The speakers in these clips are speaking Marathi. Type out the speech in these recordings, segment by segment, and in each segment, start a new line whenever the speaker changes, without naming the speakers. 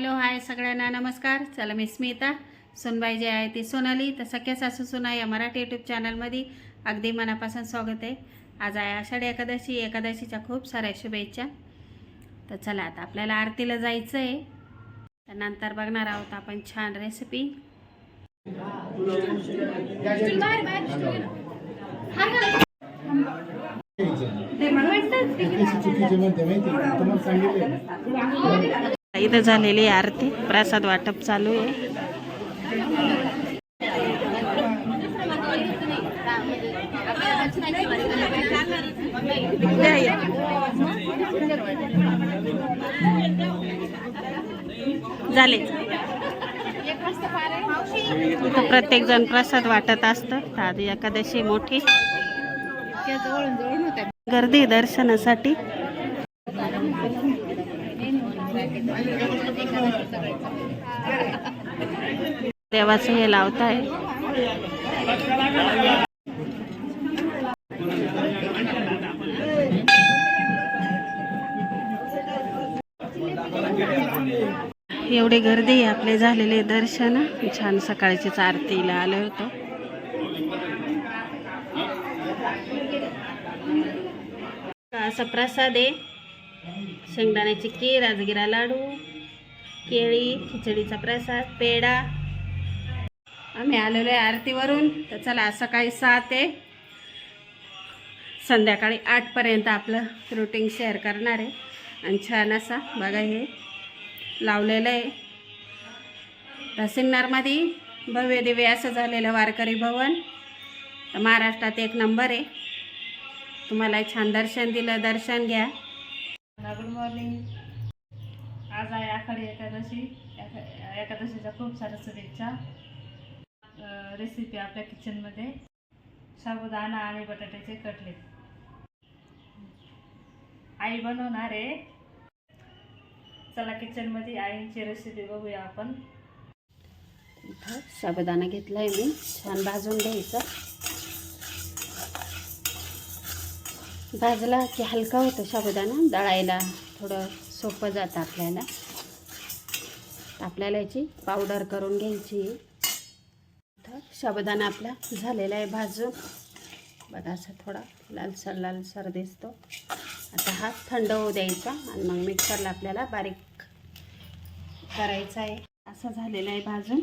हॅलो हाय सगळ्यांना नमस्कार. चला मी स्मिता. सुनबाई जी आहे ती सोनाली. तर सख्या सासू सुना या मराठी यूट्यूब चॅनलमध्ये अगदी मनापासून स्वागत आहे. आज आहे आषाढी एकादशी. एकादशीच्या खूप साऱ्या शुभेच्छा. तर चला आता आपल्याला आरतीला जायचं आहे तर नंतर बघणार आहोत आपण छान रेसिपी
चुकीचे म्हणते
इथं झालेली आहे आरती. प्रसाद वाटप चालू आहे. झाले. इथं प्रत्येक जण प्रसाद वाटत असतं आधी एकादशी मोठी. गर्दी दर्शनासाठी देवाचं हे लावताय. एवढी गर्दी आहे आपले झालेले दर्शन. छान सकाळचीच आरतीला आलो होतो. असा प्रसाद आहे. शेंगदाण्याची खीर राजगिरा लाडू. केळी खिचडीचा प्रसाद पेढा. आम्ही आलेलो आहे आरतीवरून. तर चला सकाळी सात आहे. संध्याकाळी आठपर्यंत आपलं रुटीन शेअर करणार आहे. आणि छान असा बघा हे लावलेलं आहे. तर सिन्नरमध्ये भव्य दिव्य असं झालेलं वारकरी भवन. तर महाराष्ट्रात एक नंबर आहे. तुम्हाला छान दर्शन दिलं दर्शन घ्या.
Good morning. एकादशी एका- एकादशीच्या खूप साऱ्या शुभेच्छा रेसिपी आपल्या किचनमध्ये साबुदाणा आणि बटाट्याचे कटलेट आई बनवणार आहे. चला किचनमध्ये आईची रेसिपी बघूया आपण.
इथं साबुदाणा घेतलाय मी. छान भाजून घ्यायचा. भाजला की हलका होतो साबुदाणा. दळायला थोडं सोपं जातं आपल्याला. आपल्याला याची पावडर करून घ्यायची. तर शबदाना आपला झालेला आहे भाजून. बघा असा थोडा लालसर लालसर दिसतो. आता हा थंड होऊ द्यायचा आणि मग मिक्सरला आपल्याला बारीक करायचा आहे. असं झालेलं आहे भाजून.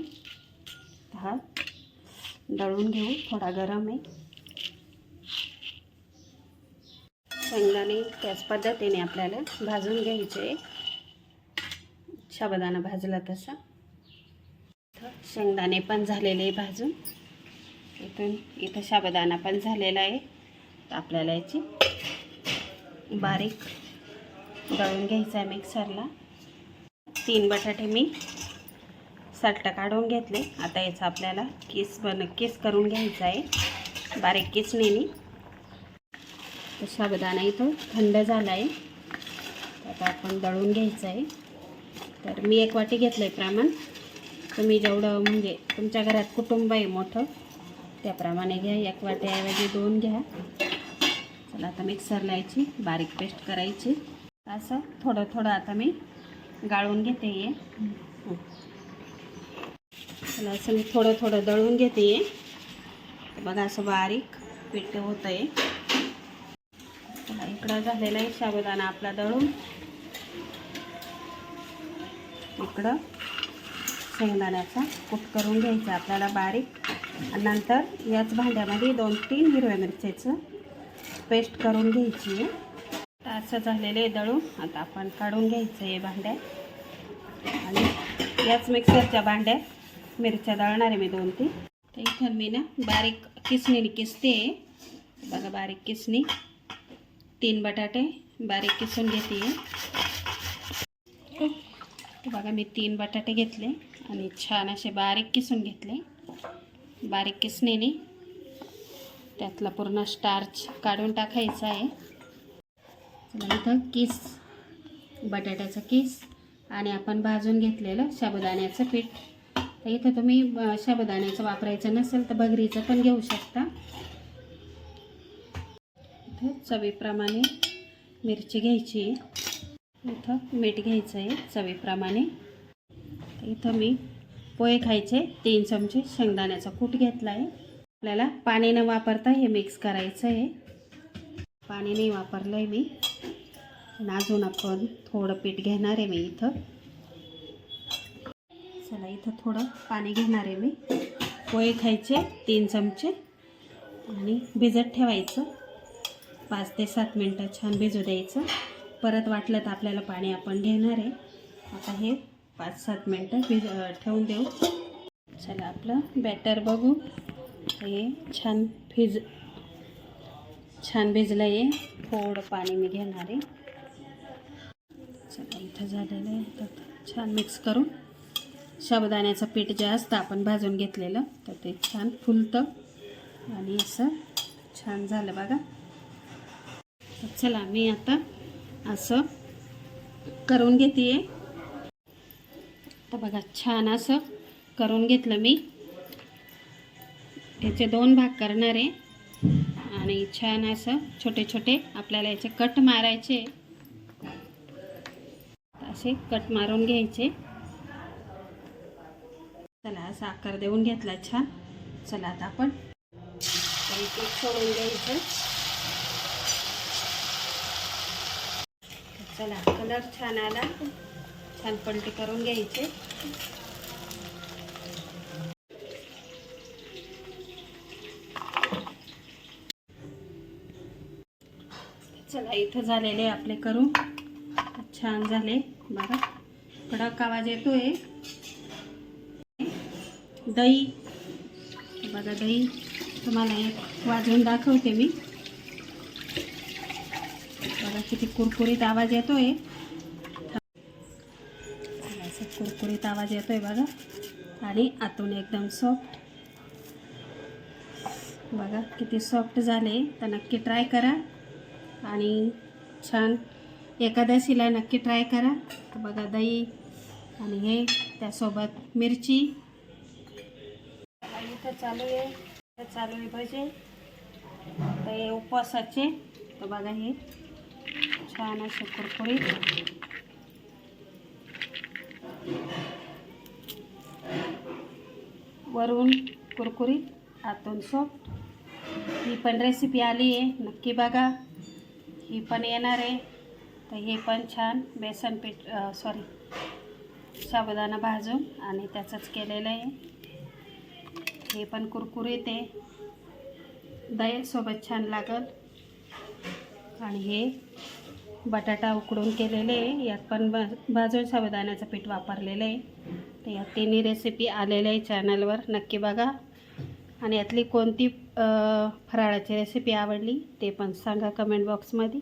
हा दळून घेऊ थोडा गरम आहे. शेंगदाणे त्याच पद्धतीने आपल्याला भाजून घ्यायचे शाबदाना भाजला तसा. इथं शेंगदाणे पण झालेले भाजून. इथून इथं शाबदाना पण झालेला आहे. तर आपल्याला याची बारीक दळून घ्यायचा आहे मिक्सरला. तीन बटाटे मी सट्ट काढून घेतले. आता याचा आपल्याला किस बन किस करून घ्यायचा आहे. बारीक केस नेहमी शाबदाना इथं थंड झाला आहे. आता आपण दळून घ्यायचं आहे. तर मी एक वाटी घेतलं आहे प्रमाण. तुम्ही जेवढं म्हणजे तुमच्या घरात कुटुंब आहे मोठं त्याप्रमाणे घ्या. एक वाट्याऐवजी दोन घ्या. चला आता मिक्सरला याची बारीक पेस्ट करायची. असं थोडं थोडं आता मी गाळून घेते आहे चला असं मी थोडं थोडं दळून घेते आहे बघा असं बारीक पीठ होतं आहे इकडं झालेलं आहे साबुदाणा आपला दळून. इकडं शेंगदाण्याचा कूट करून घ्यायचा आपल्याला बारीक. आणि नंतर याच भांड्यामध्ये दोन तीन हिरव्या मिरच्याचं पेस्ट करून घ्यायची आहे. असं झालेलं आहे दळून. आता आपण काढून घ्यायचं आहे भांड्यात आणि याच मिक्सरच्या भांड्यात मिरच्या दळणार आहे मी दोन तीन. तर इथं मी ना बारीक किसणीने किसते. बघा बारीक किसणी. तीन बटाटे बारीक किसून घेते. बघा मी तीन बटाटे घेतले आणि छान असे बारीक किसून घेतले. बारीक किसणीने त्यातला पूर्ण स्टार्च काढून टाकायचा आहे. इथं किस बटाट्याचा किस आणि आपण भाजून घेतलेलं साबुदाण्याचं पीठ. तर इथं तुम्ही शाबुदाण्याचं साबुदाण्याचं वापरायचं नसेल तर भगरीचं पण घेऊ शकता. इथं चवीप्रमाणे मिरची घ्यायची आहे. इथं मीठ घ्यायचं आहे चवीप्रमाणे. इथं मी पोहे खायचे तीन चमचे शेंगदाण्याचा कूट घेतला आहे. आपल्याला पाणी न वापरता हे मिक्स करायचं आहे. पाणी नाही वापरलं आहे मी. नाजून अजून आपण थोडं पीठ घेणार आहे मी इथं. चला इथं थोडं पाणी घेणार आहे मी. पोहे खायचे तीन चमचे. आणि भिजत ठेवायचं. पाच ते सात मिनटं छान भिजू द्यायचं. परत वाटलं तर आपल्याला पाणी आपण घेणार आहे. आता हे पाच सात मिनटं भिज ठेवून देऊ. चला आपलं बॅटर बघू. हे छान भिज छान भिजलं आहे थोडं पाणी मी घेणार आहे. चला इथं झालेलं आहे. तर छान मिक्स करून साबुदाण्याचं पीठ जे असतं आपण भाजून घेतलेलं तर ते छान फुलतं. आणि असं छान झालं बघा. तर चला मी आता असं करून घेते तर बघा छान असं करून घेतलं मी. याचे दोन भाग करणार आहे. आणि छान असं छोटे छोटे आपल्याला याचे कट मारायचे असे कट मारून घ्यायचे. चला असा आकार देऊन घेतला छान. चला आता आपण सोडून घ्यायचं चला कलर छान आला. छान पलटी करून घ्यायचे. चला इथं झालेले आपले करून. छान झाले. बघा कडक आवाज येतोय. दही. बघा दही. तुम्हाला एक वाजवून दाखवते मी. किती कुरकुरीत आवाज येतोय? असं कुरकुरीत आवाज येतोय बघा. आणि आतून एकदम सॉफ्ट बघा किती सॉफ्ट झाले. तर नक्की ट्राय करा. आणि छान एकादशीला नक्की ट्राय करा. बघा दही आणि हे त्यासोबत मिरची. इथं चालू आहे. चालू आहे भजे. तर हे उपवासाचे. तर बघा हे. छान असे कुरकुरीत. वरून कुरकुरीत आतून सॉफ्ट ही पण रेसिपी आली आहे नक्की बघा. ही पण येणार आहे. तर हे पण छान बेसन पीठ सॉरी साबुदाणा भाजून आणि त्याचंच केलेलं आहे. हे पण कुरकुरीत आहे. सोबत छान लागल. आणि हे बटाटा उकडून केलेले आहे. यात पण भा भाजून साबुदाण्याचं पीठ वापरलेलं आहे. तर या तिन्ही रेसिपी आलेल्या आहे चॅनलवर नक्की बघा. आणि यातली कोणती फराळाची रेसिपी आवडली ते पण सांगा कमेंट बॉक्समध्ये